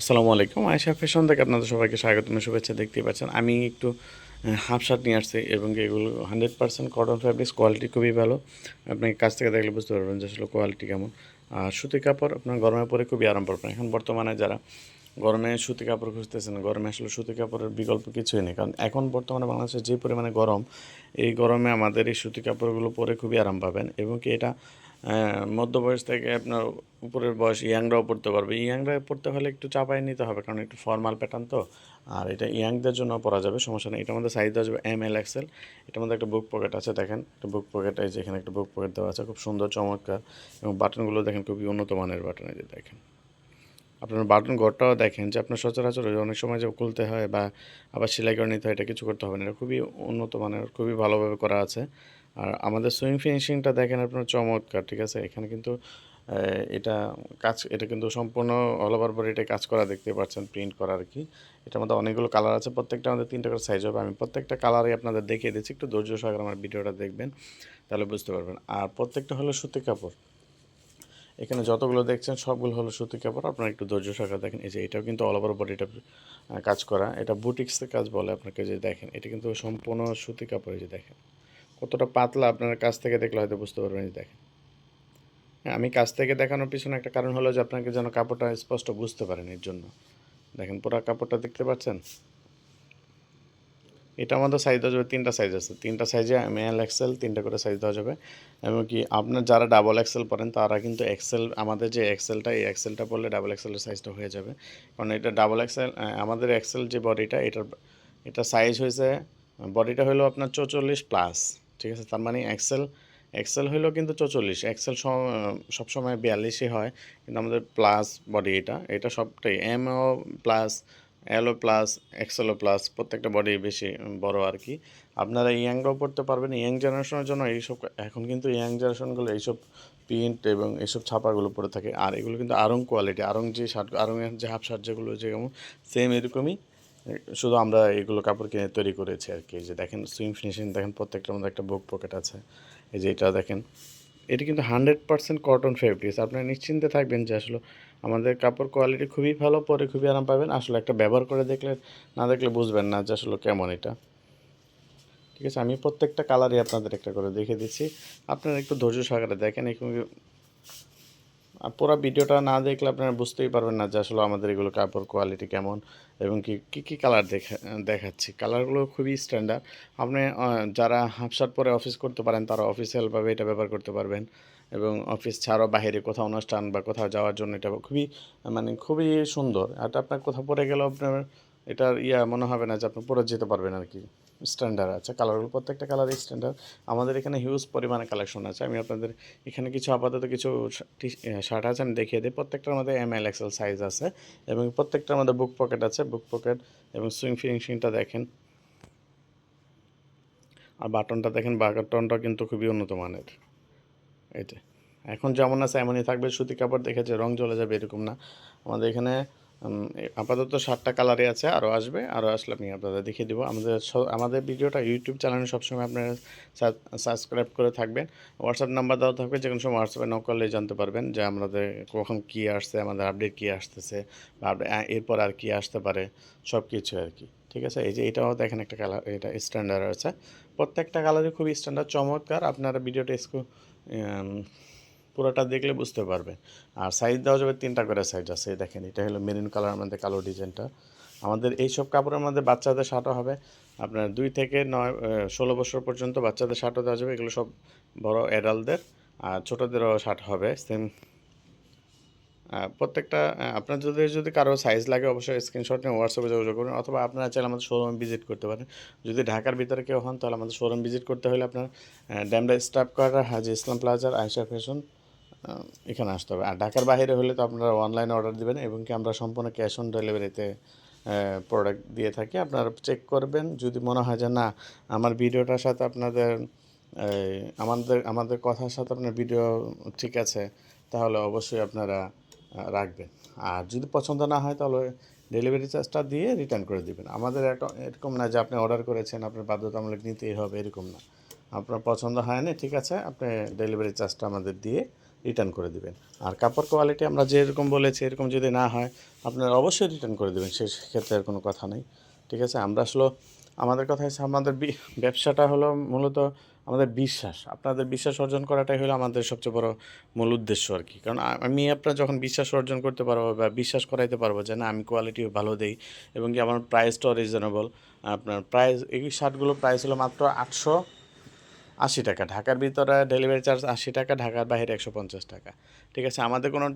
আসসালামু আলাইকুম। আয়সা ফ্যাশন থেকে আপনাদের সবাইকে স্বাগতম। শুভেচ্ছা দেখতে পাচ্ছেন। আমি একটু হাফ শার্ট নিয়ে আসছি এবং এগুলো hundred percent cotton fabrics, quality খুবই ভালো। আপনি কাছ থেকে দেখলে বুঝতে পারবেন যে আসলে কোয়ালিটি কেমন। আর সুতি কাপড় আপনার গরমে পরে খুবই আরাম পাবেন এখন বর্তমানে যারা গরমে সুতি কাপড় খুঁজতেছেন, গরমে আসলে সুতি কাপড়ের বিকল্প কিছুই নেই। কারণ এখন বর্তমানে বাংলাদেশে যে পরিমাণে গরম, এই গরমে আমাদের এই সুতি কাপড়গুলো পরে খুবই আরাম পাবেন এবং কি এটা মধ্য বয়স থেকে আপনার উপরের বয়স ইয়াংরাও পড়তে পারবে। ইয়াংরা পড়তে হলে একটু চাপাই নিতে হবে, কারণ একটু ফর্মাল প্যাটার্ন তো। আর এটা ইয়াংদের জন্য পরা যাবে, সমস্যা নেই। এটার মধ্যে সাইজ দেওয়া যাবে এম এল এক্সেল এটার মধ্যে একটা বুক পকেট আছে, দেখেন। একটা বুক পকেট এই যে এখানে একটা বুক পকেট দেওয়া আছে, খুব সুন্দর, চমৎকার। এবং বাটনগুলো দেখেন খুবই উন্নত মানের বাটন এই যে দেখেন। আপনার বাটন ঘরটাও দেখেন যে আপনার সচরাচর অনেক সময় যে খুলতে হয় বা আবার সেলাই করে নিতে হয়, এটা কিছু করতে হবে না। এটা খুবই উন্নত মানের, খুবই ভালোভাবে করা আছে। আর আমাদের সুইং ফিনিশিংটা দেখেন আপনার চমৎকার, ঠিক আছে? এখানে কিন্তু এটা কাজ, এটা কিন্তু সম্পূর্ণ অল ওভার বডি এটা কাজ করা দেখতে পাচ্ছেন প্রিন্ট করা আর কি। এটার মধ্যে অনেকগুলো কালার আছে, প্রত্যেকটা আমাদের তিনটা করে সাইজ হবে। আমি প্রত্যেকটা কালারই আপনাদের দেখিয়ে দিচ্ছি, একটু ধৈর্য সহকারে আমার ভিডিওটা দেখবেন, তাহলে বুঝতে পারবেন। আর প্রত্যেকটা হলো সুতি কাপড়। এখানে যতগুলো দেখছেন, সবগুলো হলো সুতি কাপড়। আপনারা একটু ধৈর্য সহকারে দেখেন, এই যে এটাও কিন্তু অল ওভার বডিটা কাজ করা। এটা বুটিক্সের কাজ বলে আপনাকে যে দেখেন, এটা কিন্তু সম্পূর্ণ সুতি কাপড় যে দেখেন। কতটা পাতলা আপনার কাছ থেকে দেখলে হয়তো বুঝতে পারবেন যে দেখেন। হ্যাঁ আমি কাছ থেকে দেখানোর পিছনে একটা কারণ হলো যে আপনাকে যেন কাপড়টা স্পষ্ট বুঝতে পারেন এর জন্য। দেখেন পুরো কাপড়টা দেখতে পাচ্ছেন? এটা আমাদের সাইজ দেওয়া যাবে, তিনটা সাইজ আছে। তিনটা সাইজে এম এল এক্সেল তিনটা করে সাইজ দেওয়া যাবে। এবং কি আপনার যারা ডাবল এক্সেল পড়েন, তারা কিন্তু এক্সেল আমাদের যে এক্সেলটা এই এক্সেলটা পড়লে ডাবল এক্সেলের সাইজটা হয়ে যাবে। কারণ এটা ডাবল এক্সেল আমাদের এক্সেল যে বডিটা এটার, এটা সাইজ হয়েছে বডিটা হলো আপনার চৌচল্লিশ প্লাস ঠিক আছে? তার মানে এক্সেল এক্সেল হইলেও কিন্তু চৌচল্লিশ। এক্সেল সবসময় বিয়াল্লিশই হয়, কিন্তু আমাদের প্লাস বডি এটা এটা সবটাই এমও প্লাস এলও প্লাস এক্সেলও প্লাস প্রত্যেকটা বডি বেশি বড় আর কি আপনারা ইয়াংরাও পড়তে পারবেন ইয়াং জেনারেশনের জন্য এইসব, এখন কিন্তু ইয়াং জেনারেশনগুলো এইসব প্রিন্ট এবং এইসব ছাপাগুলো পরে থাকে। আর এগুলো কিন্তু আরং কোয়ালিটি আরং যে শার্ট আরঙের যে হাফ শার্ট যেগুলো যেমন সেম এরকমই শুধু আমরা এগুলো কাপড় কিনে তৈরি করেছি আর কি যে দেখেন সুইং ফিনিশিং দেখেন, প্রত্যেকটার মধ্যে একটা বুক পকেট আছে। এই যে এটা দেখেন এটি কিন্তু হান্ড্রেড পার্সেন্ট কটন ফেব্রিক্স আপনারা নিশ্চিন্তে থাকবেন যে আসলে আমাদের কাপড় কোয়ালিটি খুবই ভালো, পরে খুবই আরাম পাবেন। আসলে একটা ব্যবহার করে দেখলে, না দেখলে বুঝবেন না যে আসলে কেমন এটা। ঠিক আছে, আমি প্রত্যেকটা কালারই আপনাদের একটা করে দেখে দিচ্ছি। আপনারা একটু ধৈর্য সহকারে দেখেন আর পুরো ভিডিওটা না দেখলে আপনারা বুঝতেই পারবেন না যে আসলে আমাদের এগুলো কাপড় কোয়ালিটি কেমন এবং কি, কী কী কালার দেখা, দেখাচ্ছি। কালারগুলো খুবই স্ট্যান্ডার্ড আপনি যারা হাফ শার্ট পরে অফিস করতে পারেন, তারা অফিসিয়ালভাবে এটা ব্যবহার করতে পারবেন এবং অফিস ছাড়াও বাইরে কোথাও অনুষ্ঠান বা কোথাও যাওয়ার জন্য এটা খুবই মানে খুবই সুন্দর। এটা আপনার কোথাও পরে গেলেও আপনার এটার ইয়া মনে হবে না যে আপনি পরে যেতে পারবেন আর কি। স্ট্যান্ডার্ড আছে কালারগুলো প্রত্যেকটা কালারই স্ট্যান্ডার্ড আমাদের এখানে হিউজ পরিমাণে কালেকশন আছে। আমি আপনাদের এখানে কিছু আপাতত কিছু শার্ট আছে, আমি দেখিয়ে দিই। প্রত্যেকটার মধ্যে এম এল এক্সেল সাইজ আছে এবং প্রত্যেকটার মধ্যে বুক পকেট আছে বুক পকেট এবং সুইং ফিনিশিংটা দেখেন। আর বাটনটা দেখেন বাটনটা কিন্তু খুবই উন্নত মানের। এটা এখন যেমন আছে, এমনই থাকবে। সুতি কাপড় দেখেছে রং চলে যাবে, এরকম না। আমাদের এখানে আপাতত সাতটা কালারই আছে আরও আসবে আরও আসলে আমি আপনাদের দেখিয়ে দেবো। আমাদের আমাদের ভিডিওটা ইউটিউব চ্যানেলে সবসময় আপনারা সাবস্ক্রাইব করে থাকবেন। হোয়াটসঅ্যাপ নাম্বার দেওয়া থাকবে যে কোনো সময় হোয়াটসঅ্যাপে নক করলেই জানতে পারবেন যে আমাদের কখন কী আসছে, আমাদের আপডেট কী আসতেছে, বা এরপর আর কী আসতে পারে সব কিছু আর কি। ঠিক আছে? এই যে এটাও দেখেন একটা কালার এটা স্ট্যান্ডার্ড আছে। প্রত্যেকটা কালারই খুবই স্ট্যান্ডার্ড চমৎকার। আপনারা ভিডিওটা একটু পুরোটা দেখলে বুঝতে পারবেন আর সাইজ দেওয়া যাবে তিনটা করে সাইজ আছে দেখেন, এটা হলো মেরিন কালার আমাদের কালো ডিজাইনটা আমাদের এই সব কাপড়ের মধ্যে বাচ্চাদের শার্টও হবে। আপনার দুই থেকে নয় ষোলো বছর পর্যন্ত বাচ্চাদের শার্টও দেওয়া যাবে, এগুলো সব বড় অ্যাডাল্টদের আর ছোটোদেরও শার্ট হবে সেম প্রত্যেকটা আপনার যদি যদি কারও সাইজ লাগে, অবশ্যই স্ক্রিনশট নিয়ে হোয়াটসঅ্যাপে যোগাযোগ করুন, অথবা আপনারা চাইলে আমাদের শোরুম ভিজিট করতে পারেন। যদি ঢাকার ভিতরে কেউ হন, তাহলে আমাদের শোরুম ভিজিট করতে হলে আপনার ড্যামরা স্টাফ কোয়ার্টার হাজি ইসলাম প্লাজার আয়সা ফ্যাশন এখানে আসতে হবে। আর ঢাকার বাইরে হলে তো আপনারা অনলাইনে অর্ডার দিবেন এবং কি আমরা সম্পূর্ণ ক্যাশ অন ডেলিভারিতে প্রোডাক্ট দিয়ে থাকি। আপনারা চেক করবেন। যদি মনে হয় যে না, আমার ভিডিওটার সাথে আপনাদের আমাদের আমাদের কথার সাথে আপনার ভিডিও ঠিক আছে, তাহলে অবশ্যই আপনারা রাখবেন। আর যদি পছন্দ না হয়, তাহলে ডেলিভারি চার্জটা দিয়ে রিটার্ন করে দিবেন। আমাদের এরকম না যে আপনি অর্ডার করেছেন, আপনার বাধ্যতামূলক নিতেই হবে, এরকম না। আপনার পছন্দ হয় না ঠিক আছে, আপনি ডেলিভারি চার্জটা আমাদের দিয়ে রিটার্ন করে দিবেন। আর কাপড় কোয়ালিটি আমরা যেরকম বলেছি, এরকম যদি না হয়, আপনারা অবশ্যই রিটার্ন করে দেবেন, সে ক্ষেত্রে আর কোনো কথা নেই। ঠিক আছে? আমরা আসলে, আমাদের কথা হচ্ছে আমাদের ব্যবসাটা হলো মূলত আমাদের বিশ্বাস। আপনাদের বিশ্বাস অর্জন করাটাই হলো আমাদের সবচেয়ে বড় মূল উদ্দেশ্য আর কি। কারণ আমি আপনার যখন বিশ্বাস অর্জন করতে পারব বা বিশ্বাস করাইতে পারব যে না, আমি কোয়ালিটি ভালো দেই, এবং কি আমার প্রাইসটাও রিজনেবল আপনার প্রাইস এই শার্টগুলো প্রাইস হলো মাত্র আটশো আশি টাকা, ঢাকার ভিতরে ডেলিভারি চার্জ আশি টাকা, ঢাকার বাইরে একশো পঞ্চাশ টাকা। ঠিক আছে, আমাদের কোনো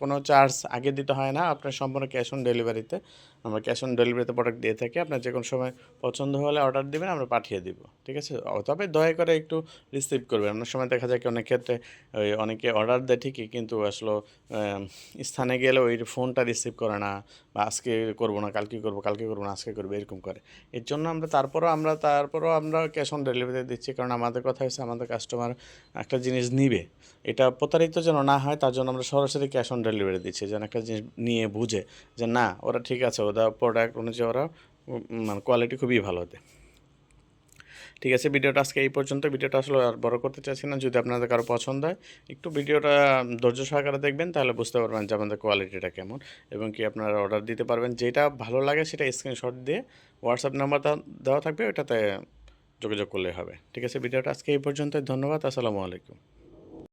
কোনো চার্জ আগে দিতে হয় না, আপনার সম্পূর্ণ ক্যাশ অন ডেলিভারিতে আমরা ক্যাশ অন ডেলিভারিতে প্রোডাক্ট দিয়ে থাকি, আপনার যে কোনো সময় পছন্দ হলে অর্ডার দিবেন, আমরা পাঠিয়ে দিব। ঠিক আছে, তবে দয়া করে একটু রিসিভ করবেন। অনেক সময় দেখা যায় কি, অনেক ক্ষেত্রে ওই অনেকে অর্ডার দেয় ঠিকই, কিন্তু আসলে স্থানে গেলে ওই ফোনটা রিসিভ করে না, বা আজকে করব না, কালকে করব কালকে করব না, আজকে করব, এরকম করে। এর জন্য আমরা তারপরও আমরা তারপরও আমরা ক্যাশ অন ডেলিভারি দিচ্ছি, কারণ আমাদের কথা হয়েছে, আমাদের কাস্টমার একটা জিনিস নিবে। এটা প্রতারিত যেন না হয়, তার জন্য আমরা সরাসরি ক্যাশ অন ডেলিভারি দিচ্ছি, যেন একটা জিনিস নিয়ে বুঝে যে না, ওরা ঠিক আছে ওরা প্রোডাক্ট অনুযায়ী ওরা মানে কোয়ালিটি খুবই ভালো দেয় ঠিক আছে, ভিডিওটা আজকে এই পর্যন্ত। ভিডিওটা আসলে আর বড় করতে চাইছি না, যদি আপনাদের কারও পছন্দ হয়, একটু ভিডিওটা ধৈর্য সহকারে দেখবেন, তাহলে বুঝতে পারবেন যে আমাদের কোয়ালিটিটা কেমন এবং কি আপনারা অর্ডার দিতে পারবেন। যেটা ভালো লাগে সেটা স্ক্রিনশট দিয়ে হোয়াটসঅ্যাপ নাম্বারটা দেওয়া থাকবে, ওটাতে যোগাযোগ করলে হবে। ঠিক আছে ভিডিওটা আজকে এই পর্যন্ত ধন্যবাদ আসসালামু আলাইকুম।